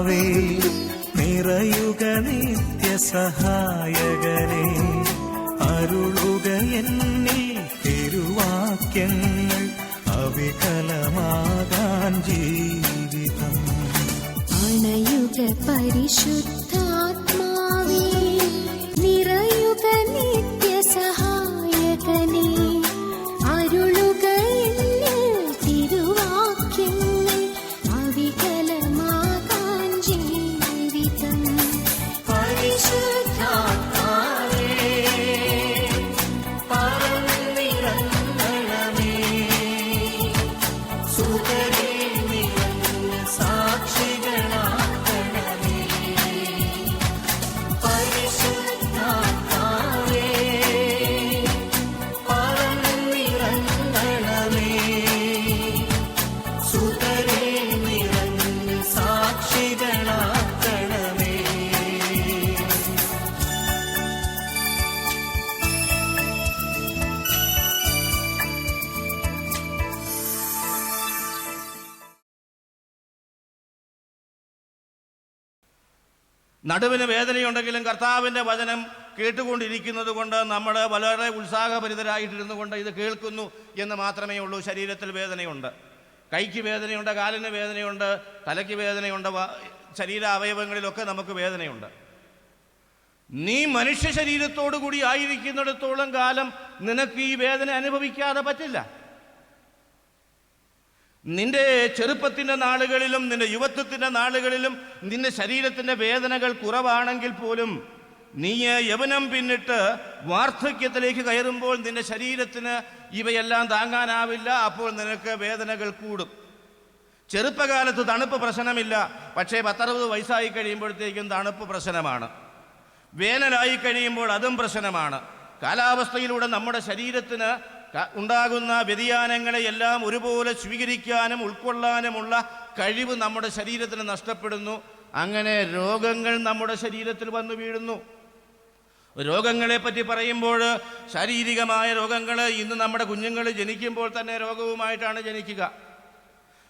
പരിശുദ്ധാത്മാവേ നിറയുക നിത്യസഹായകനെ അരുളുക എന്നിൽ തിരുവാക്യങ്ങൾ അവികലമാകാൻ ജീവിതം. അണയുക പരിശുദ്ധാത്മാവേ നടുവിന് വേദനയുണ്ടെങ്കിലും കർത്താവിന്റെ വചനം കേട്ടുകൊണ്ടിരിക്കുന്നത് കൊണ്ട് നമ്മൾ വളരെ ഉത്സാഹഭരിതരായിട്ടിരുന്നു കൊണ്ട് ഇത് കേൾക്കുന്നു എന്ന് മാത്രമേ ഉള്ളൂ. ശരീരത്തിൽ വേദനയുണ്ട്. കൈക്ക് വേദനയുണ്ട് കാലിന് വേദനയുണ്ട് തലയ്ക്ക് വേദനയുണ്ട് ശരീര അവയവങ്ങളിലൊക്കെ നമുക്ക് വേദനയുണ്ട്. നീ മനുഷ്യ ശരീരത്തോടു കൂടി ആയിരിക്കുന്നിടത്തോളം കാലം നിനക്ക് ഈ വേദന അനുഭവിക്കാതെ പറ്റില്ല. നിന്റെ ചെറുപ്പത്തിന്റെ നാളുകളിലും നിന്റെ യുവത്വത്തിന്റെ നാളുകളിലും നിന്റെ ശരീരത്തിന്റെ വേദനകൾ കുറവാണെങ്കിൽ പോലും നീ യവനം പിന്നിട്ട് വാർദ്ധക്യത്തിലേക്ക് കയറുമ്പോൾ നിന്റെ ശരീരത്തിന് ഇവയെല്ലാം താങ്ങാനാവില്ല അപ്പോൾ നിനക്ക് വേദനകൾ കൂടും. ചെറുപ്പകാലത്ത് തണുപ്പ് പ്രശ്നമില്ല പക്ഷേ പത്തറുപത് വയസ്സായി കഴിയുമ്പോഴത്തേക്കും തണുപ്പ് പ്രശ്നമാണ്. വേനലായി കഴിയുമ്പോൾ അതും പ്രശ്നമാണ്. കാലാവസ്ഥയിലൂടെ നമ്മുടെ ശരീരത്തിന് ഉണ്ടാകുന്ന വ്യതിയാനങ്ങളെ എല്ലാം ഒരുപോലെ സ്വീകരിക്കാനും ഉൾക്കൊള്ളാനുമുള്ള കഴിവ് നമ്മുടെ ശരീരത്തിന് നഷ്ടപ്പെടുന്നു. അങ്ങനെ രോഗങ്ങൾ നമ്മുടെ ശരീരത്തിൽ വന്നു വീഴുന്നു. രോഗങ്ങളെ പറ്റി പറയുമ്പോൾ ശാരീരികമായ രോഗങ്ങൾ ഇന്ന് നമ്മുടെ കുഞ്ഞുങ്ങൾ ജനിക്കുമ്പോൾ തന്നെ രോഗവുമായിട്ടാണ് ജനിക്കുക.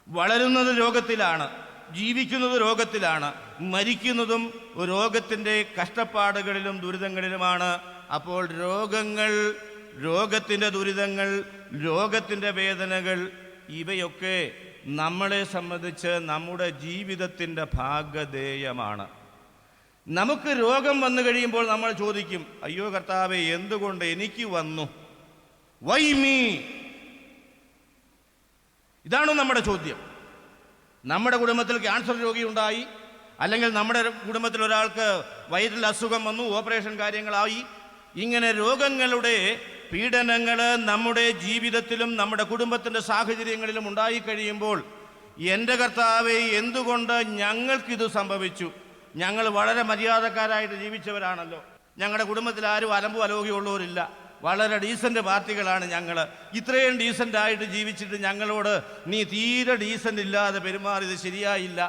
വളരുന്നത് രോഗത്തിലാണ് ജീവിക്കുന്നത് രോഗത്തിലാണ് മരിക്കുന്നതും രോഗത്തിന്റെ കഷ്ടപ്പാടുകളിലും ദുരിതങ്ങളിലുമാണ്. അപ്പോൾ രോഗങ്ങൾ രോഗത്തിന്റെ ദുരിതങ്ങൾ രോഗത്തിന്റെ വേദനകൾ ഇവയൊക്കെ നമ്മളെ സംബന്ധിച്ച് നമ്മുടെ ജീവിതത്തിന്റെ ഭാഗധേയമാണ്. നമുക്ക് രോഗം വന്നു കഴിയുമ്പോൾ നമ്മൾ ചോദിക്കും അയ്യോ കർത്താവെ എന്തുകൊണ്ട് എനിക്ക് വന്നു? വൈ മീ ഇതാണ് നമ്മുടെ ചോദ്യം. നമ്മുടെ കുടുംബത്തിൽ ക്യാൻസർ രോഗി ഉണ്ടായി അല്ലെങ്കിൽ നമ്മുടെ കുടുംബത്തിൽ ഒരാൾക്ക് വയറ്റിൽ അസുഖം വന്നു ഓപ്പറേഷൻ കാര്യങ്ങളായി. ഇങ്ങനെ രോഗങ്ങളുടെ പീഡനങ്ങൾ നമ്മുടെ ജീവിതത്തിലും നമ്മുടെ കുടുംബത്തിന്റെ സാഹചര്യങ്ങളിലും ഉണ്ടായിക്കഴിയുമ്പോൾ എന്റെ കർത്താവെ എന്തുകൊണ്ട് ഞങ്ങൾക്കിത് സംഭവിച്ചു? ഞങ്ങൾ വളരെ മര്യാദക്കാരായിട്ട് ജീവിച്ചവരാണല്ലോ. ഞങ്ങളുടെ കുടുംബത്തിൽ ആരും അലമ്പു അലോകിയുള്ളവരില്ല വളരെ ഡീസന്റ് പാർട്ടികളാണ് ഞങ്ങൾ ഇത്രയും ഡീസന്റ് ആയിട്ട് ജീവിച്ചിട്ട് ഞങ്ങളോട് നീ തീരെ ഡീസന്റ് ഇല്ലാതെ പെരുമാറിയത് ശരിയായില്ല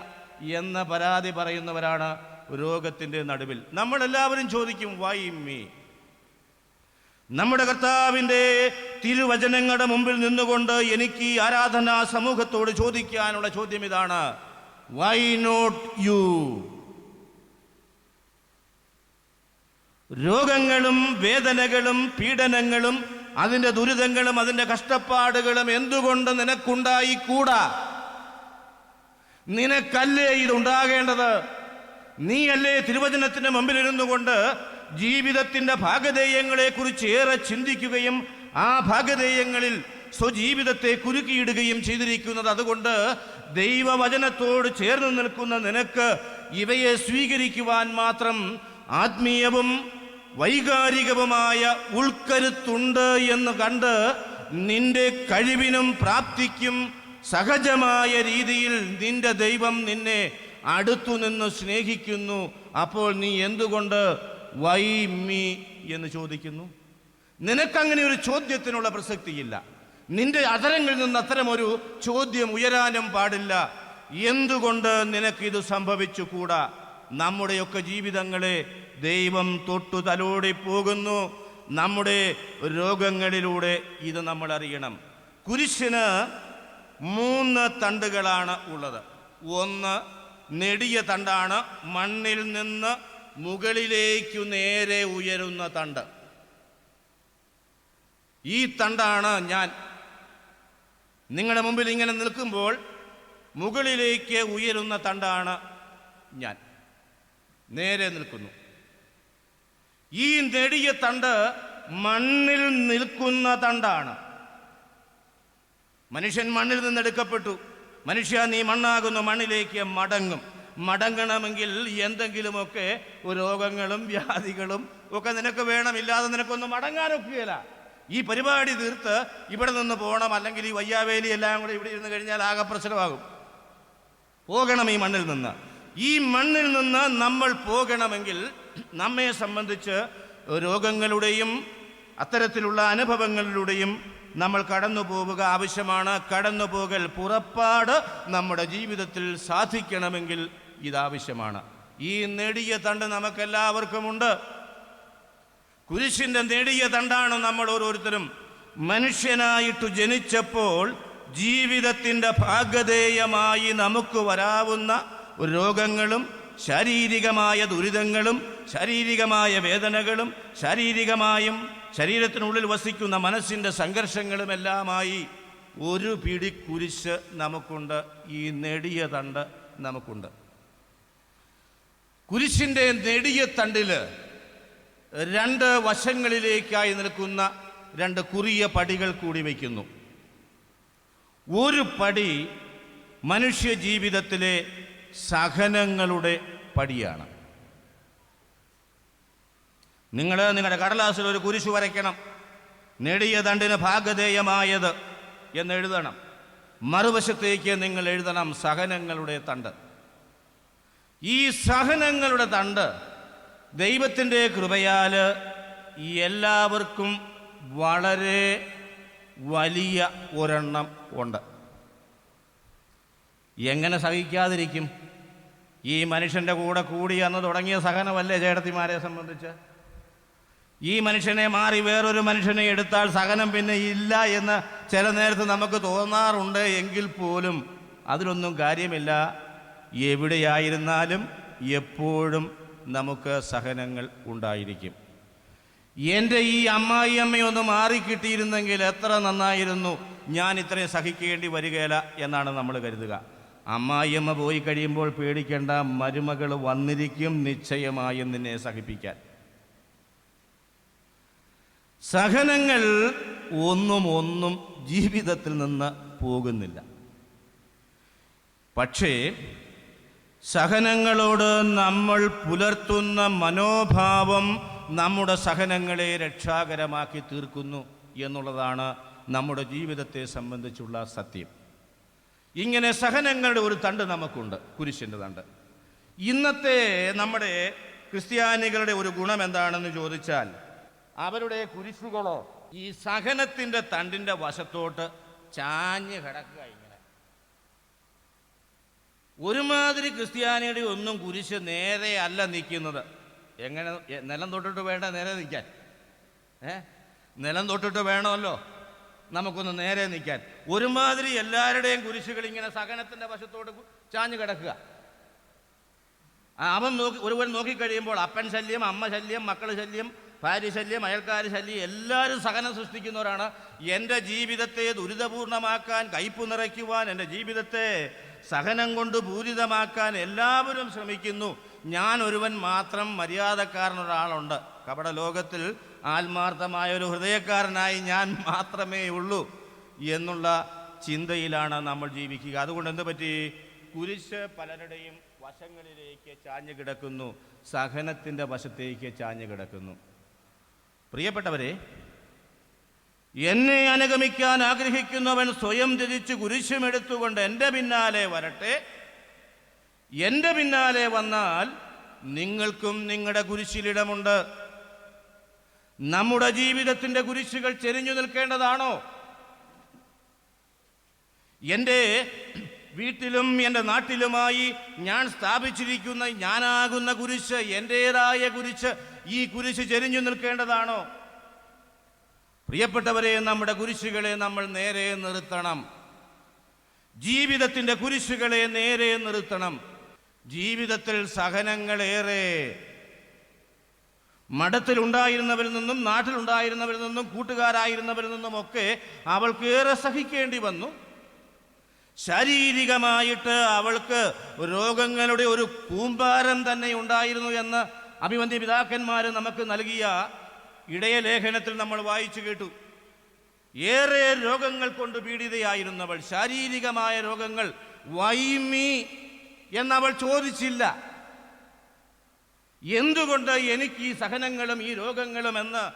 എന്ന പരാതി പറയുന്നവരാണ് രോഗത്തിന്റെ നടുവിൽ. നമ്മളെല്ലാവരും ചോദിക്കും വൈ മീ നമ്മുടെ കർത്താവിന്റെ തിരുവചനങ്ങളുടെ മുമ്പിൽ നിന്നുകൊണ്ട് എനിക്ക് ആരാധനാ സമൂഹത്തോട് ചോദിക്കാനുള്ള ചോദ്യം ഇതാണ്. വൈ നോട്ട് യു രോഗങ്ങളും വേദനകളും പീഡനങ്ങളും അതിന്റെ ദുരിതങ്ങളും അതിന്റെ കഷ്ടപ്പാടുകളും എന്തുകൊണ്ട് നിനക്കുണ്ടായിക്കൂടാ? നിനക്കല്ലേ ഇതുണ്ടാകേണ്ടത്? നീയല്ലേ തിരുവചനത്തിന്റെ മുമ്പിലിരുന്നു കൊണ്ട് ജീവിതത്തിന്റെ ഭാഗധേയങ്ങളെക്കുറിച്ച് ഏറെ ചിന്തിക്കുകയും ആ ഭാഗധേയങ്ങളിൽ സ്വജീവിതത്തെ കുരുക്കിയിടുകയും ചെയ്തിരിക്കുന്നത് അതുകൊണ്ട് ദൈവവചനത്തോട് ചേർന്ന് നിൽക്കുന്ന നിനക്ക് ഇവയെ സ്വീകരിക്കുവാൻ മാത്രം ആത്മീയവും വൈകാരികവുമായ ഉൾക്കരുത്തുണ്ട് എന്ന് കണ്ട് നിന്റെ കഴിവിനും പ്രാപ്തിക്കും സഹജമായ രീതിയിൽ നിന്റെ ദൈവം നിന്നെ അടുത്തു നിന്ന് സ്നേഹിക്കുന്നു. അപ്പോൾ നീ എന്തുകൊണ്ട് വൈ മീ എന്ന് ചോദിക്കുന്നു. നിനക്കങ്ങനെ ഒരു ചോദ്യത്തിനുള്ള പ്രസക്തിയില്ല. നിന്റെ അതരങ്ങളിൽ നിന്ന് അത്തരം ഒരു ചോദ്യം ഉയരാനും പാടില്ല. എന്തുകൊണ്ട് നിനക്കിത് സംഭവിച്ചു കൂടാ നമ്മുടെയൊക്കെ ജീവിതങ്ങളെ ദൈവം തൊട്ടു തലോടി പോകുന്നു. നമ്മുടെ രോഗങ്ങളിലൂടെ ഇത് നമ്മൾ അറിയണം കുരിശിന് മൂന്ന് തണ്ടുകളാണ് ഉള്ളത്. ഒന്ന് നെടിയ തണ്ടാണ് മണ്ണിൽ നിന്ന് മുകളിലേക്കു നേരെ ഉയരുന്ന തണ്ട്. ഈ തണ്ടാണ് ഞാൻ. നിങ്ങളുടെ മുമ്പിൽ ഇങ്ങനെ നിൽക്കുമ്പോൾ മുകളിലേക്ക് ഉയരുന്ന തണ്ടാണ് ഞാൻ. നേരെ നിൽക്കുന്നു. ഈ നെടിയ തണ്ട് മണ്ണിൽ നിൽക്കുന്ന തണ്ടാണ്. മനുഷ്യൻ മണ്ണിൽ നിന്നെടുക്കപ്പെട്ടു മനുഷ്യ നീ മണ്ണാകുന്ന മണ്ണിലേക്ക് മടങ്ങും. മടങ്ങണമെങ്കിൽ എന്തെങ്കിലുമൊക്കെ രോഗങ്ങളും വ്യാധികളും ഒക്കെ നിനക്ക് വേണം ഇല്ലാതെ നിനക്കൊന്നും മടങ്ങാനൊക്കെയല്ല ഈ പരിപാടി തീർത്ത് ഇവിടെ നിന്ന് പോകണം. അല്ലെങ്കിൽ ഈ വയ്യാവേലി എല്ലാം കൂടെ ഇവിടെ ഇരുന്ന് കഴിഞ്ഞാൽ ആകെ പ്രശ്നമാകും. പോകണം ഈ മണ്ണിൽ നിന്ന്. ഈ മണ്ണിൽ നിന്ന് നമ്മൾ പോകണമെങ്കിൽ നമ്മെ സംബന്ധിച്ച് രോഗങ്ങളുടെയും അത്തരത്തിലുള്ള അനുഭവങ്ങളിലൂടെയും നമ്മൾ കടന്നു പോവുക ആവശ്യമാണ്. കടന്നു പോകൽ പുറപ്പാട് നമ്മുടെ ജീവിതത്തിൽ സാധിക്കണമെങ്കിൽ ഇതാവശ്യമാണ്. ഈ നേടിയ തണ്ട് നമുക്കെല്ലാവർക്കുമുണ്ട്. കുരിശിന്റെ നേടിയ തണ്ടാണ് നമ്മൾ ഓരോരുത്തരും. മനുഷ്യനായിട്ട് ജനിച്ചപ്പോൾ ജീവിതത്തിന്റെ ഭാഗധേയമായി നമുക്ക് വരാവുന്ന രോഗങ്ങളും ശാരീരികമായ ദുരിതങ്ങളും ശാരീരികമായ വേദനകളും ശാരീരികമായും ശരീരത്തിനുള്ളിൽ വസിക്കുന്ന മനസ്സിന്റെ സംഘർഷങ്ങളുമെല്ലാമായി ഒരു പിടി കുരിശ് നമുക്കുണ്ട്. ഈ നെടിയ തണ്ട് നമുക്കുണ്ട്. കുരിശിന്റെ നെടിയ തണ്ടിൽ രണ്ട് വശങ്ങളിലേക്കായി നിൽക്കുന്ന രണ്ട് കുറിയ പടികൾ കൂടി വയ്ക്കുന്നു. ഒരു പടി മനുഷ്യ ജീവിതത്തിലെ സഹനങ്ങളുടെ പടിയാണ്. നിങ്ങൾ നിങ്ങളുടെ കടലാസിൽ ഒരു കുരിശു വരയ്ക്കണം. നെടിയ തണ്ടിന് ഭാഗധേയമായത് എന്ന് എഴുതണം. മറുവശത്തേക്ക് നിങ്ങൾ എഴുതണം സഹനങ്ങളുടെ തണ്ട്. ഈ സഹനങ്ങളുടെ തണ്ട് ദൈവത്തിന്റെ കൃപയാൽ എല്ലാവർക്കും വളരെ വലിയ ഒരെണ്ണം ഉണ്ട്. എങ്ങനെ സഹിക്കാതിരിക്കും? ഈ മനുഷ്യന്റെ കൂടെ കൂടി അന്ന് തുടങ്ങിയ സഹനമല്ലേ ചേട്ടത്തിമാരെ സംബന്ധിച്ച്? ഈ മനുഷ്യനെ മാറി വേറൊരു മനുഷ്യനെ എടുത്താൽ സഹനം പിന്നെ ഇല്ല എന്ന് ചില നേരത്ത് നമുക്ക് തോന്നാറുണ്ട് എങ്കിൽ പോലും അതിലൊന്നും കാര്യമില്ല. എവിടെയായിരുന്നാലും എപ്പോഴും നമുക്ക് സഹനങ്ങൾ ഉണ്ടായിരിക്കും. എന്റെ ഈ അമ്മായി അമ്മയൊന്ന് മാറിക്കിട്ടിയിരുന്നെങ്കിൽ എത്ര നന്നായിരുന്നു. ഞാൻ ഇത്രയും സഹിക്കേണ്ടി വരികയില്ല എന്നാണ് നമ്മൾ കരുതുക. അമ്മായിയമ്മ പോയി കഴിയുമ്പോൾ പേടിക്കേണ്ട മരുമകൾ വന്നിരിക്കും നിശ്ചയമായും നിന്നെ സഹിപ്പിക്കാൻ. സഹനങ്ങൾ ഒന്നും ഒന്നും ജീവിതത്തിൽ നിന്ന് പോകുന്നില്ല. പക്ഷേ സഹനങ്ങളോട് നമ്മൾ പുലർത്തുന്ന മനോഭാവം നമ്മുടെ സഹനങ്ങളെ രക്ഷാകരമാക്കി തീർക്കുന്നു എന്നുള്ളതാണ് നമ്മുടെ ജീവിതത്തെ സംബന്ധിച്ചുള്ള സത്യം. ഇങ്ങനെ സഹനങ്ങളുടെ ഒരു തണ്ട് നമുക്കുണ്ട് കുരിശിന്റെ തണ്ട്. ഇന്നത്തെ നമ്മുടെ ക്രിസ്ത്യാനികളുടെ ഒരു ഗുണം എന്താണെന്ന് ചോദിച്ചാൽ അവരുടെ കുരിശുകളോ ഈ സഹനത്തിന്റെ തണ്ടിന്റെ വശത്തോട്ട് ചാഞ്ഞ് കിടക്കുക ഒരുമാതിരി ക്രിസ്ത്യാനിയുടെ ഒന്നും കുരിശ് നേരെ അല്ല നിൽക്കുന്നത്. എങ്ങനെ? നിലം തൊട്ടിട്ട് വേണ്ട നേരെ നിൽക്കാൻ. ഏ? നിലം തൊട്ടിട്ട് വേണമല്ലോ നമുക്കൊന്ന് നേരെ നിൽക്കാൻ. ഒരുമാതിരി എല്ലാവരുടെയും കുരിശുകൾ ഇങ്ങനെ സഹനത്തിന്റെ വശത്തോട് ചാഞ്ഞ് കിടക്കുക. അവൻ നോക്കി ഒരുവൻ നോക്കിക്കഴിയുമ്പോൾ അപ്പൻ ശല്യം അമ്മ ശല്യം മക്കൾ ശല്യം ഭാര്യ ശല്യം അയൽക്കാർ ശല്യം എല്ലാവരും സഹനം സൃഷ്ടിക്കുന്നവരാണ്. എന്റെ ജീവിതത്തെ ദുരിതപൂർണമാക്കാൻ കയ്പ് നിറയ്ക്കുവാൻ എന്റെ ജീവിതത്തെ സഹനം കൊണ്ട് പൂരിതമാക്കാൻ എല്ലാവരും ശ്രമിക്കുന്നു. ഞാൻ ഒരുവൻ മാത്രം മര്യാദക്കാരനൊരാളുണ്ട്. കപട ലോകത്തിൽ ആത്മാർത്ഥമായ ഒരു ഹൃദയക്കാരനായി ഞാൻ മാത്രമേ ഉള്ളൂ എന്നുള്ള ചിന്തയിലാണ് നമ്മൾ ജീവിക്കുക. അതുകൊണ്ട് എന്ത് പറ്റി? കുരിശ് പലരുടെയും വശങ്ങളിലേക്ക് ചാഞ്ഞു കിടക്കുന്നു. സഹനത്തിന്റെ വശത്തേക്ക് ചാഞ്ഞു കിടക്കുന്നു. പ്രിയപ്പെട്ടവരെ എന്നെ അനുഗമിക്കാൻ ആഗ്രഹിക്കുന്നവൻ സ്വയം ധരിച്ച് കുരിശുമെടുത്തുകൊണ്ട് എന്റെ പിന്നാലെ വരട്ടെ. എന്റെ പിന്നാലെ വന്നാൽ നിങ്ങൾക്കും നിങ്ങളുടെ കുരിശിലിടമുണ്ട്. നമ്മുടെ ജീവിതത്തിന്റെ കുരിശുകൾ ചെരിഞ്ഞു നിൽക്കേണ്ടതാണോ? എന്റെ വീട്ടിലും എന്റെ നാട്ടിലുമായി ഞാൻ സ്ഥാപിച്ചിരിക്കുന്ന ഞാനാകുന്ന കുരിശ് എന്റേതായ കുരിശ് ഈ കുരിശ് ചെരിഞ്ഞു നിൽക്കേണ്ടതാണോ? പ്രിയപ്പെട്ടവരെ നമ്മുടെ കുരിശുകളെ നമ്മൾ നേരെ നിർത്തണം. ജീവിതത്തിന്റെ കുരിശുകളെ നേരെ നിർത്തണം. ജീവിതത്തിൽ സഹനങ്ങളേറെ. മഠത്തിലുണ്ടായിരുന്നവരിൽ നിന്നും നാട്ടിലുണ്ടായിരുന്നവരിൽ നിന്നും കൂട്ടുകാരായിരുന്നവരിൽ നിന്നും ഒക്കെ അവൾക്കേറെ സഹിക്കേണ്ടി വന്നു. ശാരീരികമായിട്ട് അവൾക്ക് രോഗങ്ങളുടെ ഒരു കൂമ്പാരം തന്നെ ഉണ്ടായിരുന്നു എന്ന് അഭിമന്യ പിതാക്കന്മാർ നമുക്ക് നൽകിയ ഇടയ ലേഖനത്തിൽ നമ്മൾ വായിച്ചു കേട്ടു. ഏറെ രോഗങ്ങൾ കൊണ്ട് പീഡിതയായിരുന്നവൾ ശാരീരികമായ രോഗങ്ങൾ വൈമി എന്നവൾ ചോദിച്ചില്ല. എന്തുകൊണ്ട് എനിക്ക് ഈ സഹനങ്ങളും ഈ രോഗങ്ങളും എന്ന്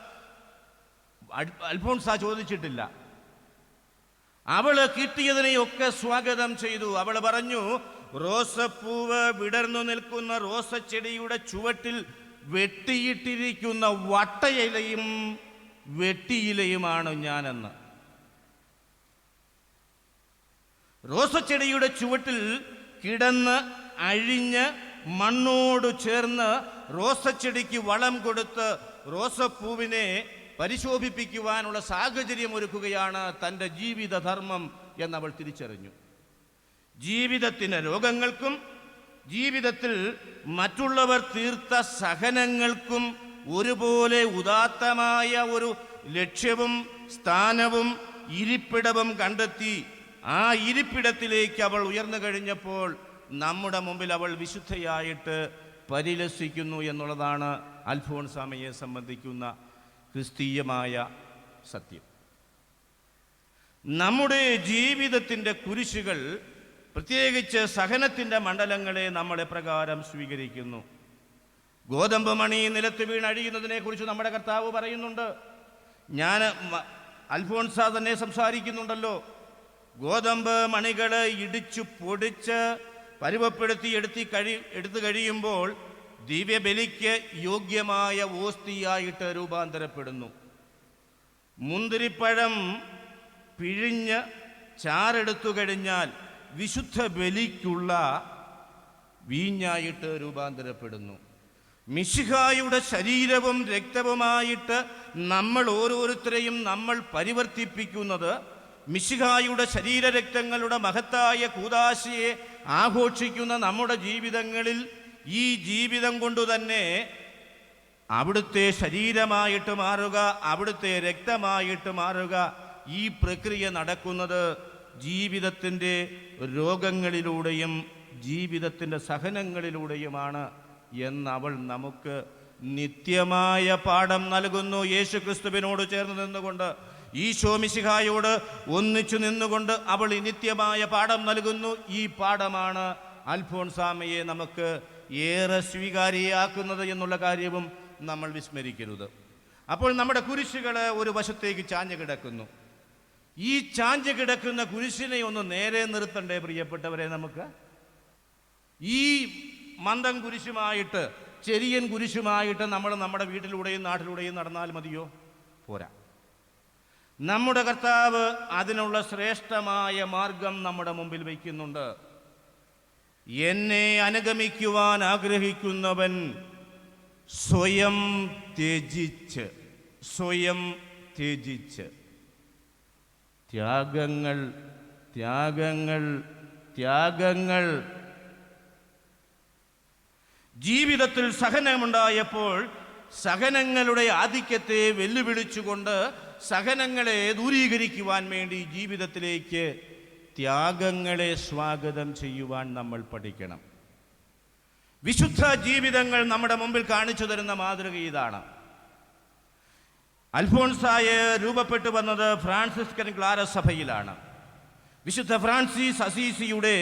അൽ- അൽഫോൺസ ചോദിച്ചിട്ടില്ല. അവൾ കിട്ടിയതിനെയൊക്കെ സ്വാഗതം ചെയ്തു. അവൾ പറഞ്ഞു റോസപ്പൂവ് വിടർന്നു നിൽക്കുന്ന റോസച്ചെടിയുടെ ചുവട്ടിൽ വെട്ടിയിട്ടിരിക്കുന്ന വട്ടയിലയും വെട്ടിയിലയുമാണ് ഞാനെന്ന്. റോസച്ചെടിയുടെ ചുവട്ടിൽ കിടന്ന് അഴിഞ്ഞ് മണ്ണോട് ചേർന്ന് റോസച്ചെടിക്ക് വളം കൊടുത്ത് റോസപ്പൂവിനെ പരിശോഭിപ്പിക്കുവാനുള്ള സാഹചര്യം ഒരുക്കുകയാണ് തന്റെ ജീവിതധർമ്മം എന്നവൾ തിരിച്ചറിഞ്ഞു. ജീവിതത്തിന് രോഗങ്ങൾക്കും ജീവിതത്തിൽ മറ്റുള്ളവർ തീർത്ത സഹനങ്ങൾക്കും ഒരുപോലെ ഉദാത്തമായ ഒരു ലക്ഷ്യവും സ്ഥാനവും ഇരിപ്പിടവും കണ്ടെത്തി ആ ഇരിപ്പിടത്തിലേക്ക് അവൾ ഉയർന്നു കഴിഞ്ഞപ്പോൾ നമ്മുടെ മുമ്പിൽ അവൾ വിശുദ്ധയായിട്ട് പരിലസിക്കുന്നു എന്നുള്ളതാണ് അൽഫോൺസാമയെ സംബന്ധിക്കുന്ന ക്രിസ്തീയമായ സത്യം. നമ്മുടെ ജീവിതത്തിന്റെ കുരിശുകൾ പ്രത്യേകിച്ച് സഹനത്തിന്റെ മണ്ഡലങ്ങളെ നമ്മൾ എപ്രകാരം സ്വീകരിക്കുന്നു. ഗോതമ്പ് മണി നിലത്ത് വീണഴിയുന്നതിനെ കുറിച്ച് നമ്മുടെ കർത്താവ് പറയുന്നുണ്ട്. ഞാൻ അൽഫോൺസ തന്നെ സംസാരിക്കുന്നുണ്ടല്ലോ. ഗോതമ്പ് മണികൾ ഇടിച്ചു പൊടിച്ച് പരുവപ്പെടുത്തി എടുത്തി കഴി എടുത്തു കഴിയുമ്പോൾ ദിവ്യബലിക്ക് യോഗ്യമായ ഓസ്തിയായിട്ട് രൂപാന്തരപ്പെടുന്നു. മുന്തിരിപ്പഴം പിഴിഞ്ഞ് ചാറെടുത്തു കഴിഞ്ഞാൽ വിശുദ്ധ ബലിക്കുള്ള വീഞ്ഞായിട്ട് രൂപാന്തരപ്പെടുന്നു. മിശിഹായുടെ ശരീരവും രക്തവുമായിട്ട് നമ്മൾ ഓരോരുത്തരെയും നമ്മൾ പരിവർത്തിപ്പിക്കുന്നത് മിശിഹായുടെ ശരീരരക്തങ്ങളുടെ മഹത്തായ കൂതാശയെ ആഘോഷിക്കുന്ന നമ്മുടെ ജീവിതങ്ങളിൽ ഈ ജീവിതം കൊണ്ടു തന്നെ അവിടുത്തെ ശരീരമായിട്ട് മാറുക അവിടുത്തെ രക്തമായിട്ട് മാറുക ഈ പ്രക്രിയ നടക്കുന്നത് ജീവിതത്തിന്റെ രോഗങ്ങളിലൂടെയും ജീവിതത്തിന്റെ സഹനങ്ങളിലൂടെയുമാണ് അവൾ നമുക്ക് നിത്യമായ പാഠം നൽകുന്നു. യേശു ക്രിസ്തുവിനോട് ചേർന്ന് നിന്നുകൊണ്ട് ഈശോ മിശിഹായോട് ഒന്നിച്ചു നിന്നുകൊണ്ട് അവൾ നിത്യമായ പാഠം നൽകുന്നു. ഈ പാഠമാണ് അൽഫോൺസാമയെ നമുക്ക് ഏറെ സ്വീകാര്യയാക്കുന്നത് എന്നുള്ള കാര്യവും നമ്മൾ വിസ്മരിക്കരുത്. അപ്പോൾ നമ്മുടെ കുരിശുകൾ ഒരു വശത്തേക്ക് ചാഞ്ഞു കിടക്കുന്നു. ഈ ചാഞ്ച് കിടക്കുന്ന കുരിശിനെ ഒന്ന് നേരെ നിർത്തണ്ടേ പ്രിയപ്പെട്ടവരെ നമുക്ക്? ഈ മന്ദം കുരിശുമായിട്ട് ചെറിയൻ കുരിശുമായിട്ട് നമ്മൾ നമ്മുടെ വീട്ടിലൂടെയും നാട്ടിലൂടെയും നടന്നാൽ മതിയോ? പോരാ. നമ്മുടെ കർത്താവ് അതിനുള്ള ശ്രേഷ്ഠമായ മാർഗം നമ്മുടെ മുമ്പിൽ വയ്ക്കുന്നുണ്ട്. എന്നെ അനുഗമിക്കുവാൻ ആഗ്രഹിക്കുന്നവൻ സ്വയം ത്യജിച്ച് സ്വയം ത്യജിച്ച്. ത്യാഗങ്ങൾ ത്യാഗങ്ങൾ ത്യാഗങ്ങൾ. ജീവിതത്തിൽ സഹനമുണ്ടായപ്പോൾ സഹനങ്ങളുടെ ആധിക്യത്തെ വെല്ലുവിളിച്ചുകൊണ്ട് സഹനങ്ങളെ ദൂരീകരിക്കുവാൻ വേണ്ടി ജീവിതത്തിലേക്ക് ത്യാഗങ്ങളെ സ്വാഗതം ചെയ്യുവാൻ നമ്മൾ പഠിക്കണം. വിശുദ്ധ ജീവിതങ്ങൾ നമ്മുടെ മുമ്പിൽ കാണിച്ചു തരുന്ന മാതൃക ഇതാണ്. അൽഫോൺസായ രൂപപ്പെട്ടു വന്നത് ഫ്രാൻസിസ്കൻ ക്ലാര സഭയിലാണ് വിശുദ്ധ ഫ്രാൻസിസ് അസീസിയുടെ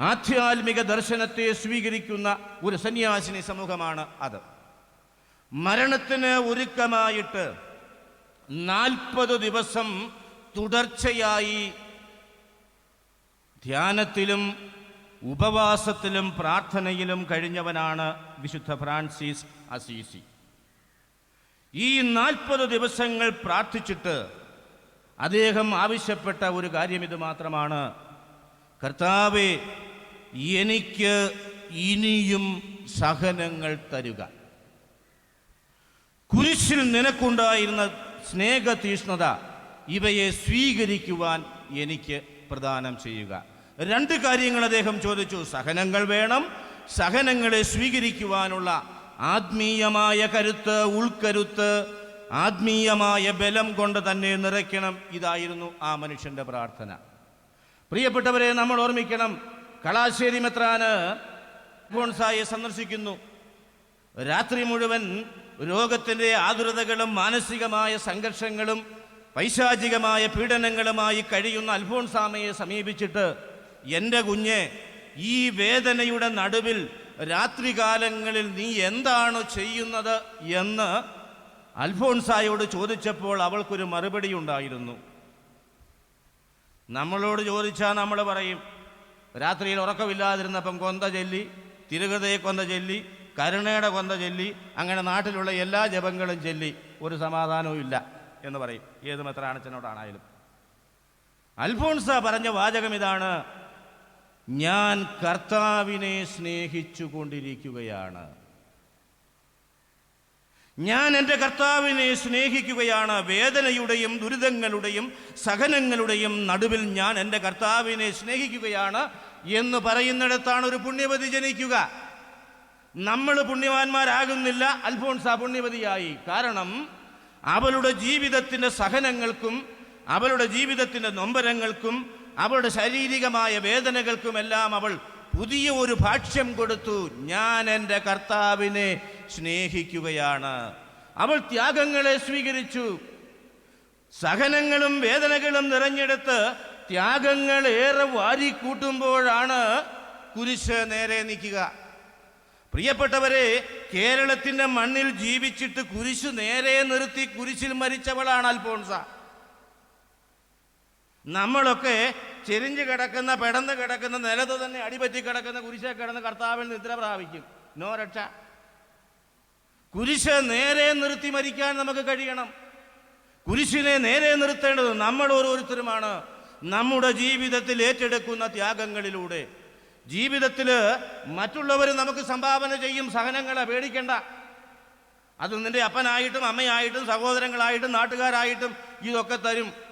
ആധ്യാത്മിക ദർശനത്തെ സ്വീകരിക്കുന്ന ഒരു സന്യാസിനി സമൂഹമാണ് അത്. മരണത്തിന് ഒരുക്കമായിട്ട് നാൽപ്പത് ദിവസം തുടർച്ചയായി ധ്യാനത്തിലും ഉപവാസത്തിലും പ്രാർത്ഥനയിലും കഴിഞ്ഞവനാണ് വിശുദ്ധ ഫ്രാൻസിസ് അസീസി. ഈ നാൽപ്പത് ദിവസങ്ങൾ പ്രാർത്ഥിച്ചിട്ട് അദ്ദേഹം ആവശ്യപ്പെട്ട ഒരു കാര്യം ഇത് മാത്രമാണ്. കർത്താവെ എനിക്ക് ഇനിയും സഹനങ്ങൾ തരുക. കുരിശിൽ നിനക്കുണ്ടായിരുന്ന സ്നേഹതീഷ്ണത ഇവയെ സ്വീകരിക്കുവാൻ എനിക്ക് പ്രദാനം ചെയ്യുക. രണ്ട് കാര്യങ്ങൾ അദ്ദേഹം ചോദിച്ചു. സഹനങ്ങൾ വേണം സഹനങ്ങളെ സ്വീകരിക്കുവാനുള്ള ആത്മീയമായ കരുത്ത് ഉൾക്കരുത്ത് ആത്മീയമായ ബലം കൊണ്ട് തന്നെ നിറയ്ക്കണം. ഇതായിരുന്നു ആ മനുഷ്യന്റെ പ്രാർത്ഥന. പ്രിയപ്പെട്ടവരെ നമ്മൾ ഓർമ്മിക്കണം കളാശ്ശേരി മെത്രാന് ഗോൺസായെ സന്ദർശിക്കുന്നു. രാത്രി മുഴുവൻ രോഗത്തിന്റെ ആതുരതകളും മാനസികമായ സംഘർഷങ്ങളും പൈശാചികമായ പീഡനങ്ങളുമായി കഴിയുന്ന അൽഫോൺസാമയെ സമീപിച്ചിട്ട് എന്റെ കുഞ്ഞെ ഈ വേദനയുടെ നടുവിൽ രാത്രികാലങ്ങളിൽ നീ എന്താണ് ചെയ്യുന്നത് എന്ന് അൽഫോൺസായോട് ചോദിച്ചപ്പോൾ അവൾക്കൊരു മറുപടി ഉണ്ടായിരുന്നു. നമ്മളോട് ചോദിച്ചാൽ നമ്മൾ പറയും രാത്രിയിൽ ഉറക്കമില്ലാതിരുന്നപ്പം കൊന്ത ചൊല്ലി തിരുകഥയെ കൊന്ത ചൊല്ലി കരുണയുടെ കൊന്ത ചൊല്ലി അങ്ങനെ നാട്ടിലുള്ള എല്ലാ ജപങ്ങളും ചൊല്ലി ഒരു സമാധാനവും ഇല്ല എന്ന് പറയും. ഏത് മെത്രാണച്ചനോടാണായാലും അൽഫോൺസ പറഞ്ഞ വാചകം ഇതാണ്. ഞാൻ കർത്താവിനെ സ്നേഹിച്ചുകൊണ്ടിരിക്കുകയാണ്. ഞാൻ എന്റെ കർത്താവിനെ സ്നേഹിക്കുകയാണ്. വേദനയുടെയും ദുരിതങ്ങളുടെയും സഹനങ്ങളുടെയും നടുവിൽ ഞാൻ എന്റെ കർത്താവിനെ സ്നേഹിക്കുകയാണ് എന്ന് പറയുന്നിടത്താണ് ഒരു പുണ്യവതി ജനിക്കുക. നമ്മൾ പുണ്യവാന്മാരാകുന്നില്ല. അൽഫോൺസ പുണ്യവതിയായി. കാരണം അവളുടെ ജീവിതത്തിന്റെ സഹനങ്ങൾക്കും അവളുടെ ജീവിതത്തിന്റെ നൊമ്പരങ്ങൾക്കും അവളുടെ ശാരീരികമായ വേദനകൾക്കുമെല്ലാം അവൾ പുതിയ ഒരു ഭാഷ്യം കൊടുത്തു. ഞാൻ എന്റെ കർത്താവിനെ സ്നേഹിക്കുകയാണ്. അവൾ ത്യാഗങ്ങളെ സ്വീകരിച്ചു. സഹനങ്ങളും വേദനകളും നിറഞ്ഞെടുത്ത് ത്യാഗങ്ങൾ ഏറെ വാരിക്കൂട്ടുമ്പോഴാണ് കുരിശ് നേരെ നിൽക്കുക. പ്രിയപ്പെട്ടവരെ കേരളത്തിന്റെ മണ്ണിൽ ജീവിച്ചിട്ട് കുരിശ് നേരെ നിർത്തി കുരിശിൽ മരിച്ചവളാണ് അൽഫോൺസ. നമ്മളൊക്കെ ചെരിഞ്ഞ് കിടക്കുന്ന പെടന്ന് കിടക്കുന്ന നിലത്ത് തന്നെ അടിപറ്റി കിടക്കുന്ന കുരിശെ കിടന്ന് കർത്താവിൽ നിദ്ര പ്രാപിക്കും. നോ രക്ഷ. കുരിശ് നേരെ നിർത്തി മരിക്കാൻ നമുക്ക് കഴിയണം. കുരിശിനെ നേരെ നിർത്തേണ്ടത് നമ്മൾ ഓരോരുത്തരുമാണ്. നമ്മുടെ ജീവിതത്തിൽ ഏറ്റെടുക്കുന്ന ത്യാഗങ്ങളിലൂടെ. ജീവിതത്തിൽ മറ്റുള്ളവർ നമുക്ക് സംഭാവന ചെയ്യും സഹനങ്ങളെ പേടിക്കേണ്ട. അത് നിന്റെ അപ്പനായിട്ടും അമ്മയായിട്ടും സഹോദരങ്ങളായിട്ടും നാട്ടുകാരായിട്ടും ഇതൊക്കെ തരും.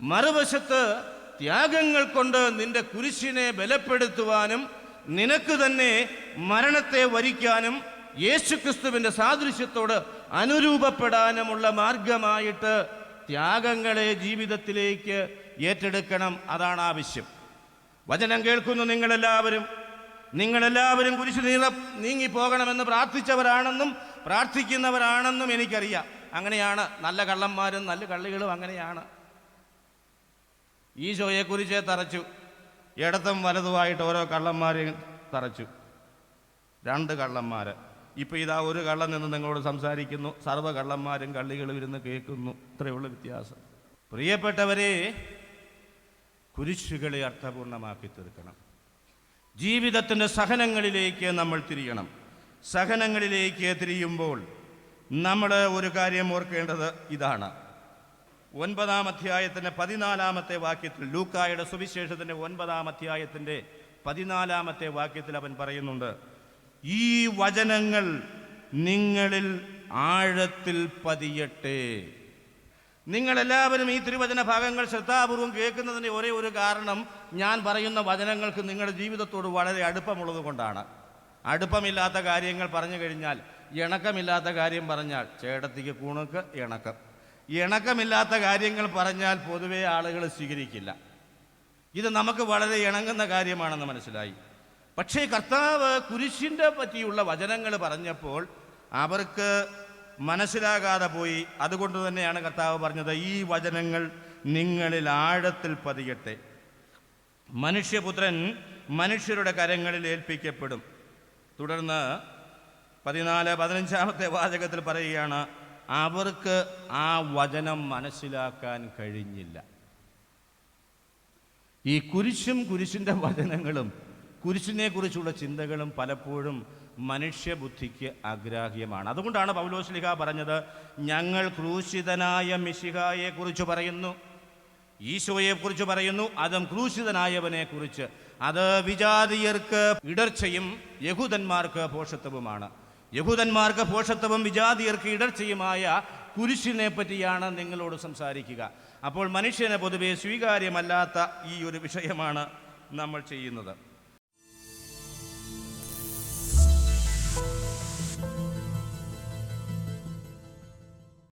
മറുവശത്ത് ത്യാഗങ്ങൾ കൊണ്ട് നിന്റെ കുരിശിനെ ബലപ്പെടുത്തുവാനും നിനക്ക് തന്നെ മരണത്തെ വരിക്കാനും യേശുക്രിസ്തുവിന്റെ സാദൃശ്യത്തോട് അനുരൂപപ്പെടാനുമുള്ള മാർഗമായിട്ട് ത്യാഗങ്ങളെ ജീവിതത്തിലേക്ക് ഏറ്റെടുക്കണം. അതാണ് ആവശ്യം വചനം കേൾക്കുന്നു നിങ്ങളെല്ലാവരും. നിങ്ങളെല്ലാവരും കുരിശ് നീറ നീങ്ങിപ്പോകണമെന്ന് പ്രാർത്ഥിച്ചവരാണെന്നും പ്രാർത്ഥിക്കുന്നവരാണെന്നും എനിക്കറിയാം. അങ്ങനെയാണ് നല്ല കള്ളന്മാരും നല്ല കള്ളികളും അങ്ങനെയാണ്. ഈശോയെക്കുറിച്ച് തറച്ചു. ഇടത്തും വലതുമായിട്ട് ഓരോ കള്ളന്മാരെയും തറച്ചു. രണ്ട് കള്ളന്മാർ ഇപ്പം ഇതാ ഒരു കള്ളൻ നിന്ന് നിങ്ങളോട് സംസാരിക്കുന്നു. സർവ കള്ളന്മാരും കള്ളികളും ഇരുന്ന് കേൾക്കുന്നു. ഇത്രയുള്ള വ്യത്യാസം. പ്രിയപ്പെട്ടവരെ കുരിശുകളെ അർത്ഥപൂർണമാക്കി തീർക്കണം. ജീവിതത്തിന്റെ സഹനങ്ങളിലേക്ക് നമ്മൾ തിരിയണം. സഹനങ്ങളിലേക്ക് തിരിയുമ്പോൾ നമ്മൾ ഒരു കാര്യം ഓർക്കേണ്ടത് ഇതാണ്. ഒൻപതാം അധ്യായത്തിന്റെ പതിനാലാമത്തെ വാക്യത്തിൽ ലൂക്കായുടെ സുവിശേഷത്തിന്റെ ഒൻപതാം അധ്യായത്തിന്റെ പതിനാലാമത്തെ വാക്യത്തിൽ അവൻ പറയുന്നുണ്ട് ഈ വചനങ്ങൾ നിങ്ങളിൽ ആഴത്തിൽ പതിയട്ടെ. നിങ്ങളെല്ലാവരും ഈ തിരുവചന ഭാഗങ്ങൾ ശ്രദ്ധാപൂർവം കേൾക്കുന്നതിന്റെ ഒരേ ഒരു കാരണം ഞാൻ പറയുന്ന വചനങ്ങൾക്ക് നിങ്ങളുടെ ജീവിതത്തോട് വളരെ അടുപ്പമുള്ളത് കൊണ്ടാണ്. അടുപ്പമില്ലാത്ത കാര്യങ്ങൾ പറഞ്ഞു കഴിഞ്ഞാൽ ഇണക്കമില്ലാത്ത കാര്യം പറഞ്ഞാൽ ചേട്ടത്തിക്ക് കൂണക്ക് ഇണക്കം. ഇണക്കമില്ലാത്ത കാര്യങ്ങൾ പറഞ്ഞാൽ പൊതുവെ ആളുകൾ സ്വീകരിക്കില്ല. ഇത് നമുക്ക് വളരെ ഇണങ്ങുന്ന കാര്യമാണെന്ന് മനസ്സിലായി. പക്ഷേ കർത്താവ് കുരിശിന്റെ പറ്റിയുള്ള വചനങ്ങൾ പറഞ്ഞപ്പോൾ അവർക്ക് മനസ്സിലാകാതെ പോയി. അതുകൊണ്ട് തന്നെയാണ് കർത്താവ് പറഞ്ഞത് ഈ വചനങ്ങൾ നിങ്ങളിൽ ആഴത്തിൽ പതിയട്ടെ. മനുഷ്യപുത്രൻ മനുഷ്യരുടെ കരങ്ങളിൽ ഏൽപ്പിക്കപ്പെടും. തുടർന്ന് പതിനാല് പതിനഞ്ചാമത്തെ വാചകത്തിൽ പറയുകയാണ് അവർക്ക് ആ വചനം മനസ്സിലാക്കാൻ കഴിഞ്ഞില്ല. ഈ കുരിശും കുരിശിന്റെ വചനങ്ങളും കുരിശിനെ കുറിച്ചുള്ള ചിന്തകളും പലപ്പോഴും മനുഷ്യബുദ്ധിക്ക് അഗ്രാഹ്യമാണ് അതുകൊണ്ടാണ് പൗലോസ്ലിഹ പറഞ്ഞത് ഞങ്ങൾ ക്രൂശിതനായ മിശിഹായെ കുറിച്ച് പറയുന്നു ഈശോയെ കുറിച്ച് പറയുന്നു അതും ക്രൂശിതനായവനെ കുറിച്ച്. അത് വിജാതീയർക്ക് ഇടർച്ചയും യഹൂദന്മാർക്ക് പോഷത്വവുമാണ്. യഹൂദന്മാർക്ക് പോഷത്വവും വിജാതിയർക്ക് ഇടർച്ചയുമായ കുരിശിനെ പറ്റിയാണ് നിങ്ങളോട് സംസാരിക്കുക. അപ്പോൾ മനുഷ്യനെ പൊതുവെ സ്വീകാര്യമല്ലാത്ത ഈ ഒരു വിഷയമാണ് നമ്മൾ ചെയ്യുന്നത്.